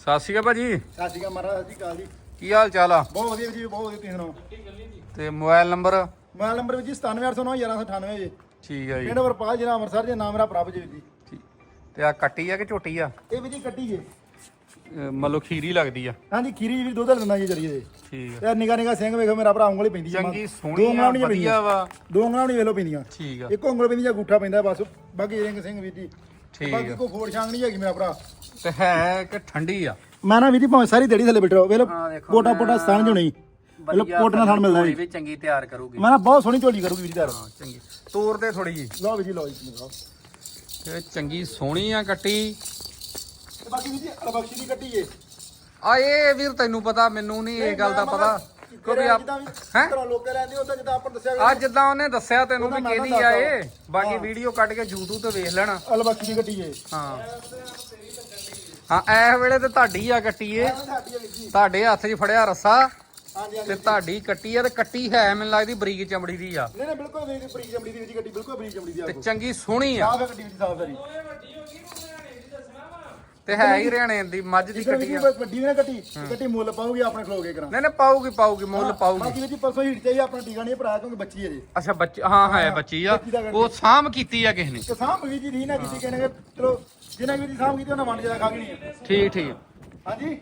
ਸਤਿ ਸ਼੍ਰੀ ਅਕਾਲ ਭਾਜੀ। ਸਤਿ ਸ਼੍ਰੀ ਅਕਾਲ ਮਹਾਰਾਜ ਸਤਿ ਸ਼੍ਰੀ ਅਕਾਲ ਜੀ। ਕੀ ਹਾਲ ਚਾਲ ਆ? ਬਹੁਤ ਵਧੀਆ ਜੀ ਬਹੁਤ ਵਧੀਆ ਤੁਸੀਂ ਸੁਣਾਓ? ਤੇ ਮੋਬਾਈਲ ਨੰਬਰ? ਮੋਬਾਈਲ ਨੰਬਰ ਵੀ ਜੀ 97809 1198 ਜੀ। ਠੀਕ ਆ ਜੀ। ਪਿੰਡ ਵਰਪਾਲ ਜ਼ਿਲ੍ਹਾ ਅੰਮ੍ਰਿਤਸਰ ਜੀ ਨਾਮ ਮੇਰਾ ਪ੍ਰਭ ਜੀ ਜੀ। ਠੀਕ। ਤੇ ਆ ਕੱਟੀ ਆ ਕਿ ਝੋਟੀ ਆ? ਇਹ ਵੀ ਜੀ ਕੱਟੀ ਜੀ। ਅਹ ਮਤਲਬ ਖੀਰੀ ਲੱਗਦੀ ਆ। ਹਾਂਜੀ ਖੀਰੀ ਵੀ ਦੁੱਧ ਦਿੰਦਾ ਜੀ ਜਰੀ ਦੇ ਠੀਕ ਆ। ਯਾਰ ਨਿਗਾ ਨਿਗਾ ਸਿੰਘ ਵੇਖੋ ਮੇਰਾ ਭਰਾ ਉਂਗਲ ਹੀ ਪੈਂਦੀ ਜੀ ਚੰਗੀ ਸੋਹਣੀ ਆ ਵਧੀਆ ਵਾ। ਦੋ ਉਂਗਲਾਂ ਨਹੀਂ ਵੇਲੋ ਪੈਂਦੀਆਂ। ਠੀਕ ਆ। ਇੱਕ ਉਂਗਲ ਪੈਂਦੀ ਜਾਂ ਅੰਗੂਠਾ ਪੈਂਦਾ ਬਸ। ਬਾਕੀ ਰਿੰਗ ਸਿੰਘ ਵੀ ਜੀ। ਠੀਕ ਬਾਕੀ ਆ। ਕੋਈ ਖੋੜ ਛਾਂਗ ਨਹੀਂ ਹੈਗੀ ਮੇਰਾ ਭਰਾ। ਤੇ ਹੈ ਕਿ ਠੰਡੀ ਆ? ਮੈਂ ਨਾ ਵੀ ਜੀ ਭਾਵੇਂ ਸਾਰੀ ਦਿਹਾੜੀ ਥੱਲੇ ਹਾਂ, ਦੇਖੋ ਕੋਟਾ ਪੋਟਾ ਸਤਾਨ ਜੁਣੀ ਵੇਲੋ ਕੋਟ ਨਾਲ ਥਣ ਮਿਲਦਾ ਜੀ। ਵੀ ਚੰਗੀ ਤਿਆਰ ਕਰੂਗੀ। ਮੈਂ ਨਾ ਬਹੁਤ ਸੋਹਣੀ ਝੋਲੀ ਕਰੂਗੀ ਵੀਰ ਜੀ ਹਾਂ ਚੰਗੀ। ਤੋਰ ਦੇ ਥੋੜੀ ਜੀ। ਲਓ ਵੀ ਜੀ ਲਓ ਜੀ ਲਓ। ਤੇ ਚੰਗੀ ਸੋਹਣੀ ਆ ਕੱਟੀ। ਤੇ ਬਾਕੀ ਵੀ ਜੀ ਅਲਬਖਸ਼ੀ ਦੀ ਕੱਟੀ ਏ। ਆ ਇਹ ਵੀਰ ਤੈਨੂੰ ਪਤਾ ਮੈਨੂੰ ਨਹੀਂ ਇਹ ਗੱਲ ਦਾ ਪਤਾ। ਕਿਉਂਕਿ ਆਪ ਹੈ? ਘਰੋਂ ਲੋਕੇ ਲੈਂਦੇ ਉਹ ਤਾਂ ਜਿੱਦਾਂ ਆਪਾਂ ਦੱਸਿਆ ਅੱਜ ਜਿੱਦਾਂ ਉਹਨੇ ਦੱਸਿਆ ਤੈਨੂੰ ਵੀ ਕਿਹਦੀ ਆ ਇਹ ਬਾਕੀ ਵੀਡੀਓ ਕੱਢ ਕੇ YouTube ਤੇ ਵੇਖ ਲੈਣਾ। ਅਲਬਖਸ਼ੀ ਦੀ ਕੱਟੀ ਏ। ਹਾਂ। ਹਾਂ ਐ ਵੇਲੇ ਤੇ ਤੁਹਾਡੀ ਆ ਕੱਟੀ ਏ। ਆ ਤੁਹਾਡੇ ਹੱਥ 'ਚ ਫੜਿਆ ਰੱਸਾ ਤੇ ਤੁਹਾਡੀ ਕੱਟੀ ਆ ਤੇ ਕੱਟੀ ਹੈ ਮੈਨੂੰ ਲੱਗਦੀ ਬਰੀਕ ਚਮੜੀ ਦੀ ਆ। ਨਹੀਂ ਨਹੀਂ ਬਿਲਕੁਲ ਬਰੀਕ ਚਮੜੀ ਦੀ ਜੀ ਗੱਡੀ ਬਿਲਕੁਲ ਬਰੀਕ ਚਮੜੀ ਦੀ ਤੇ ਆਪ ਚੰਗੀ ਸੋਹਣੀ ਆ। ਸਾਫ਼ ਗੱਡੀ ਜੀ ਸਾਫ਼ ਜੀ। ਤੇ ਹੈ ਹੀ ਹਰਿਆਣੇ ਦੀ ਮੱਝ ਦੀ ਕੱਟੀ ਆ। ਬਸ ਵੱਡੀ ਵੀ ਨਾ ਕੱਟੀ ਕੱਟੀ ਮੁੱਲ ਪਾਉਗੀ ਆਪਣੇ ਖਲੋ ਕੇ ਕਰਾਂ। ਨਹੀਂ ਨਹੀਂ ਪਾਊਗੀ ਪਾਊਗੀ ਮੁੱਲ ਪਾਊਗੀ। ਬਾਕੀ ਜੀ ਪਰਸੋਂ ਹੀਟ ਚਾਹੀਏ ਆਪਣਾ ਟੀਕਾ ਨਹੀਂ ਭਰਾ ਕਿਉਂਕਿ ਬੱਚੀ ਹੈ ਜੀ। ਅੱਛਾ ਬੱਚੀ ਹਾਂ ਹੈ ਬੱਚੀ ਆ। ਬੱਚੀ ਦਾ ਕਰਕੇ। ਉਹ ਸਾਂਭ ਕੀਤੀ ਆ ਕਿਸੇ ਨੇ। ਤੇ ਸਾਂਭ ਵੀਰ ਜੀ ਨਹੀਂ ਨਾ ਕਿਸੇ ਕਹਿੰਦੇ ਚਲੋ ਜਿਹਨਾਂ ਜੀ ਸਾਂਭ ਕੀਤੀ ਉਹਨਾਂ ਵੰਡ ਜ਼ਿਆਦਾ ਖਾ ਹੈ ਠੀਕ ਠੀਕ। ਹਾਂਜੀ?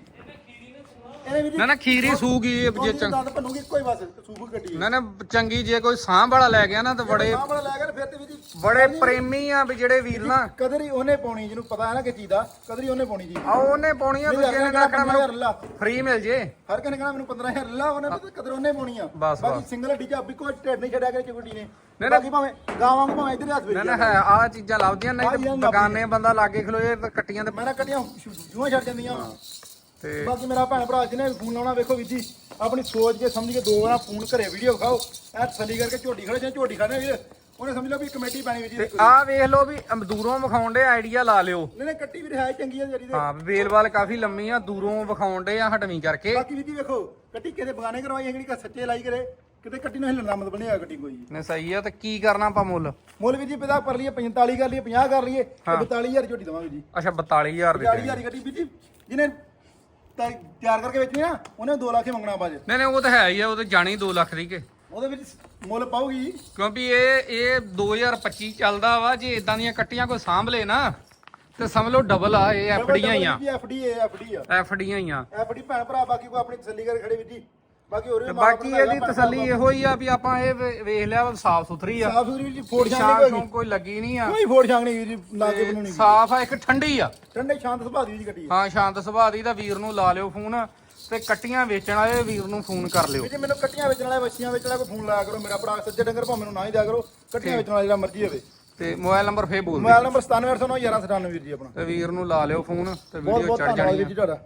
ਇਹਨੇ ਵੀਰ ਜੀ ਨਾ ਨਾ ਖੀਰੀ ਸੂਗੀ ਇਹ ਜੇ ਚੰਗ ਦੰਦ ਭੰਨੂਗੀ ਇੱਕੋ ਹੀ ਬਸ ਕੱਟੀ ਹੈ। ਨਾ ਨਾ ਚੰਗੀ ਜੇ ਕੋਈ ਸਾਂਭ ਵਾਲਾ ਲੈ ਗਿਆ ਨਾ ਤੇ ਬੜੇ ਸਾਂਭ ਵਾਲਾ ਲੈ ਕੇ ਫਿਰ ਤੇ ਵੀਰ ਜੀ ਬੜੇ ਪ੍ਰੇਮੀ ਆ ਵੀ ਜਿਹੜੇ ਵੀਰ ਨਾ। ਕਦਰ ਹੀ ਉਹਨੇ ਪਾਉਣੀ ਜਿਹਨੂੰ ਪਤਾ ਹੈ ਨਾ ਕਿ ਚੀਜ਼ ਦਾ ਕਦਰ ਹੀ ਉਹਨੇ ਪਾਉਣੀ ਜੀ। ਆ ਉਹਨੇ ਪਾਉਣੀ ਆ ਦੂਜੇ ਨੇ ਕਹਿਣਾ ਮੈਨੂੰ ਫ੍ਰੀ ਮਿਲ ਜੇ। ਹਰ ਕਹਿੰਦੇ ਕਹਿੰਦਾ ਮੈਨੂੰ 15000 ਲਾ ਉਹਨੇ ਕਦਰ ਉਹਨੇ ਪਾਉਣੀ ਆ। ਬਸ, ਬਾਕੀ। ਸਿੰਗਲ ਢੀਜਾ ਵੀ ਕੋਈ ਢੇਡ ਨਹੀਂ ਛੱਡਿਆ ਕਰੇ ਚੁਗੜੀ ਨੇ। ਨਹੀਂ। ਬਾਕੀ ਭਾਵੇਂ ਗਾਵਾਂ ਨੂੰ ਭਾਵੇਂ ਇਧਰ ਹੱਥ ਨਾ ਵੇਚ ਨਾ ਹੈ ਆ ਚੀਜ਼ਾਂ ਲੱਭਦੀਆਂ ਨਹੀਂ ਤੇ। ਬਗਾਨੇ ਬੰਦਾ ਲਾਗੇ ਖਲੋਏ ਕੱਟੀਆਂ ਤੇ ਮੈਂ ਨਾ ਕੱਟੀਆਂ ਜੂਆਂ ਛੱਡ ਜਾਂਦੀਆਂ। ਤੇ ਬਾਕੀ ਮੇਰਾ ਭੈਣ ਭਰਾ ਜਿਹਨੇ ਫੋਨ ਲਾਉਣਾ ਵੇਖੋ ਵੀਰ ਜੀ ਆਪਣੀ ਸੋਚ ਕੇ ਸਮਝ ਕੇ ਦੋ ਵਾਰ ਫੋਨ ਘਰੇ ਵੀਡੀਓ ਖਾਓ। ਐ ਤਸੱਲੀ ਕਰਕੇ ਝੋਟੀ ਖੜੇ ਜਾਂ ਝੋਟੀ ਖਾਣੇ ਵੀਰ ਉਹਨੇ ਸਮਝ ਲਓ ਵੀ ਕਮੇਟੀ ਪਾਣੀ ਵੀਰ ਜੀ। ਤੇ ਆ ਵੇਖ ਲਓ ਵੀ ਦੂਰੋਂ ਵਿਖਾਉਣ ਦੇ ਆਈਡੀਆ ਲਾ ਲਿਓ। ਨਹੀਂ ਨਹੀਂ ਕੱਟੀ ਵੀ ਹੈ ਚੰਗੀ ਆ ਜਿਹੜੀ ਦੇ ਹਾਂ ਵੇਲਵਾਲ ਕਾਫੀ ਲੰਮੀ ਆ ਦੂਰੋਂ ਵਿਖਾਉਣ ਦੇ ਆ ਹਟਵੀਂ ਕਰਕੇ। ਬਾਕੀ ਵੀਰ ਜੀ ਵੇਖੋ ਕੱਟੀ ਕਿਤੇ ਬਗਾਨੇ ਕਰਵਾਈ ਹੈ ਜਿਹੜੀ ਕਿ ਸੱਚੇ ਲਾਈ ਕਰੇ ਕਿਤੇ ਕੱਟੀ ਨੂੰ ਹਿੱਲਣ ਮਤਲਬ ਨਹੀਂ ਆ ਕੱਟੀ ਕੋਈ। ਨੇ ਸਹੀ ਆ ਤੇ ਕੀ ਕਰਨਾ ਆਪਾਂ ਮੁੱਲ? ਮੁੱਲ ਵੀ ਜੀ ਪਤਾ ਕਰ ਲਈਏ 45 ਕਰ ਲਈਏ 50 ਕਰ ਲਈਏ ਤੇ 42000 ਝੋਟੀ ਦਵਾਂਗੇ ਜੀ। ਅੱਛਾ 42000 ਦੇ 40000 ਦੀ ਗੱਡੀ ਵੀ ਜੀ ਜਿਹਨੇ ਤਿਆ- ਤਿਆਰ ਕਰਕੇ ਵੇਚਣੀ ਨਾ ਉਹਨੇ 2 ਲੱਖ ਹੀ ਮੰਗਣਾ ਬਾਜ ਨਹੀਂ ਨਹੀਂ ਉਹ ਤਾਂ ਹੈ ਹੀ ਆ ਉਹ ਤਾਂ ਜਾਣੀ 2 ਲੱਖ ਦੀ ਕੇ। ਉਹਦੇ ਵਿੱਚ ਮੁੱਲ ਪਾਉਗੀ ਕਿਉਂਕਿ ਇਹ ਇਹ 2025 ਚੱਲਦਾ ਵਾ ਜੇ ਇਦਾਂ ਦੀਆਂ ਕੱਟੀਆਂ ਕੋਈ ਸਾਂਭ ਲੇ ਨਾ ਤੇ ਸਮਝ ਲਓ ਡਬਲ ਆ ਇਹ ਐਫਡੀਆਂ ਹੀ ਆ। ਐਫਡੀ ਐਫਡੀ ਆ ਐਫਡੀਆਂ ਹੀ ਆ। ਐਫਡੀ ਭੈਣ ਭਰਾ ਬਾਕੀ ਕੋਈ ਆਪਣੀ ਤਸੱਲੀ ਕਰ ਖੜੇ ਵੀ ਜੀ। ਬਾਕੀ ਹੋਰ ਵੀ ਬਾਕੀ ਇਹਦੀ ਤਸੱਲੀ ਇਹੋ ਹੀ ਆ ਵੀ ਆਪਾਂ ਇਹ ਵੇ- ਵੇਖ ਲਿਆ ਸਾਫ਼ ਸੁਥਰੀ ਆ। ਸਾਫ਼ ਸੁਥਰੀ ਜੀ ਫੋੜ ਛਾਂਗ ਨਹੀਂ ਨੂੰ ਕੋਈ ਲੱਗੀ ਨਹੀਂ ਆ। ਕੋਈ ਫੋੜ ਛਾਂਗ ਨਹੀਂ ਜੀ ਲਾ ਕੇ ਬਣਾਉਣੀ ਸਾਫ਼ ਆ ਇੱਕ ਠੰਡੀ ਆ। ਠੰਡੇ ਸ਼ਾਂਤ ਸੁਭਾਅ ਦੀ ਜੀ ਗੱਡੀ ਹੈ ਹਾਂ ਸ਼ਾਂਤ ਸੁਭਾਅ ਦੀ ਤਾਂ ਵੀਰ ਨੂੰ ਲਾ ਲਿਓ ਫੋਨ ਤੇ ਕੱਟੀਆਂ ਵੇਚਣ ਵਾਲੇ ਵੀਰ ਨੂੰ ਫੋਨ ਕਰ ਲਿਓ। ਵੀ ਜੀ ਮੈਨੂੰ ਕੱਟੀਆਂ ਵੇਚਣ ਵਾਲੇ ਬੱਚੀਆਂ ਵੇਚਣ ਵਾਲਾ ਕੋਈ ਫੋਨ ਲਾਇਆ ਕਰੋ ਮੇਰਾ ਭਰਾ ਸੱਜੇ ਡੰਗਰ ਭਾਵੇਂ ਮੈਨੂੰ ਨਾ ਹੀ ਦਿਆ ਕਰੋ ਕੱਟੀਆਂ ਵੇਚਣ ਵਾਲਾ ਜਿਹੜਾ ਮਰਜ਼ੀ ਹੋਵੇ। ਤੇ ਮੋਬਾਈਲ ਨੰਬਰ ਫੇਰ ਬੋਲ ਦਿਓ। ਮੋਬਾਈਲ ਨੰਬਰ 97809 1197 ਵੀਰ ਜੀ ਆਪਣਾ। ਤੇ ਵੀਰ ਨੂੰ ਲਾ ਲਿਓ ਫੋਨ ਤੇ ਬਹੁਤ ਵੀਡੀਓ ਬਹੁਤ ਚੜ ਧੰਨਵਾਦ ਜਾਣੀ ਵੀਰ ਆ ਜੀ ਤੁਹਾਡਾ।